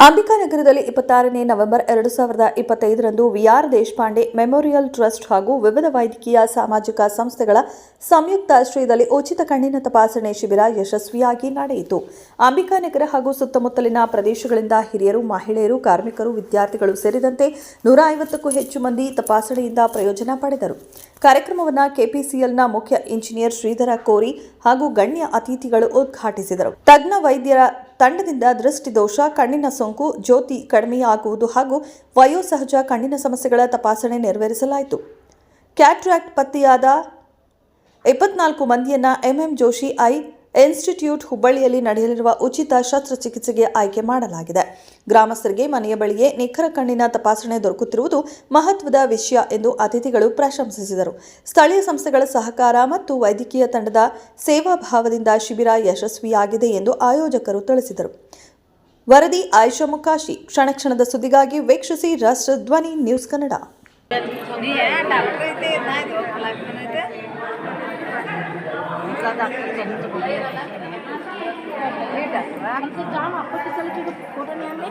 ಅಂಬಿಕಾನಗರದಲ್ಲಿ ಇಪ್ಪತ್ತಾರನೇ ನವೆಂಬರ್ ಎರಡು ಸಾವಿರದ ಇಪ್ಪತ್ತೈದರಂದು ವಿಆರ್ ದೇಶಪಾಂಡೆ ಮೆಮೋರಿಯಲ್ ಟ್ರಸ್ಟ್ ಹಾಗೂ ವಿವಿಧ ವೈದ್ಯಕೀಯ ಸಾಮಾಜಿಕ ಸಂಸ್ಥೆಗಳ ಸಂಯುಕ್ತ ಆಶ್ರಯದಲ್ಲಿ ಉಚಿತ ಕಣ್ಣಿನ ತಪಾಸಣೆ ಶಿಬಿರ ಯಶಸ್ವಿಯಾಗಿ ನಡೆಯಿತು. ಅಂಬಿಕಾನಗರ ಹಾಗೂ ಸುತ್ತಮುತ್ತಲಿನ ಪ್ರದೇಶಗಳಿಂದ ಹಿರಿಯರು, ಮಹಿಳೆಯರು, ಕಾರ್ಮಿಕರು, ವಿದ್ಯಾರ್ಥಿಗಳು ಸೇರಿದಂತೆ ನೂರ ಐವತ್ತಕ್ಕೂ ಹೆಚ್ಚು ಮಂದಿ ತಪಾಸಣೆಯಿಂದ ಪ್ರಯೋಜನ ಪಡೆದರು. ಕಾರ್ಯಕ್ರಮವನ್ನು ಕೆಪಿಸಿಎಲ್ನ ಮುಖ್ಯ ಇಂಜಿನಿಯರ್ ಶ್ರೀಧರ ಕೋರಿ ಹಾಗೂ ಗಣ್ಯ ಅತಿಥಿಗಳು ಉದ್ಘಾಟಿಸಿದರು. ತಜ್ಞ ವೈದ್ಯರ ತಂಡದಿಂದ ದೃಷ್ಟಿದೋಷ, ಕಣ್ಣಿನ ಸೋಂಕು, ಜ್ಯೋತಿ ಕಡಿಮೆಯಾಗುವುದು ಹಾಗೂ ವಯೋಸಹಜ ಕಣ್ಣಿನ ಸಮಸ್ಯೆಗಳ ತಪಾಸಣೆ ನೆರವೇರಿಸಲಾಯಿತು. ಕ್ಯಾಟ್ರಾಕ್ಟ್ ಪತ್ತೆಯಾದ ಇಪ್ಪತ್ನಾಲ್ಕು ಮಂದಿಯನ್ನ M M Joshi eye institute ಹುಬ್ಬಳ್ಳಿಯಲ್ಲಿ ನಡೆಯಲಿರುವ ಉಚಿತ ಶಸ್ತ್ರಚಿಕಿತ್ಸೆಗೆ ಆಯ್ಕೆ ಮಾಡಲಾಗಿದೆ. ಗ್ರಾಮಸ್ಥರಿಗೆ ಮನೆಯ ಬಳಿಯೇ ನಿಖರ ಕಣ್ಣಿನ ತಪಾಸಣೆ ದೊರಕುತ್ತಿರುವುದು ಮಹತ್ವದ ವಿಷಯ ಎಂದು ಅತಿಥಿಗಳು ಪ್ರಶಂಸಿಸಿದರು. ಸ್ಥಳೀಯ ಸಂಸ್ಥೆಗಳ ಸಹಕಾರ ಮತ್ತು ವೈದ್ಯಕೀಯ ತಂಡದ ಸೇವಾ ಭಾವದಿಂದ ಶಿಬಿರ ಯಶಸ್ವಿಯಾಗಿದೆ ಎಂದು ಆಯೋಜಕರು ತಿಳಿಸಿದರು. ವರದಿ ಆಯುಷ ಮುಕಾಶಿ. ಕ್ಷಣ ಕ್ಷಣದ ಸುದ್ದಿಗಾಗಿ ವೀಕ್ಷಿಸಿ ರಾಷ್ಟ್ರ ಧ್ವನಿ ನ್ಯೂಸ್ ಕನ್ನಡ. बोलले हे डॉक्टर आमचं जाम आपण तिथं फोटो नाही आम्ही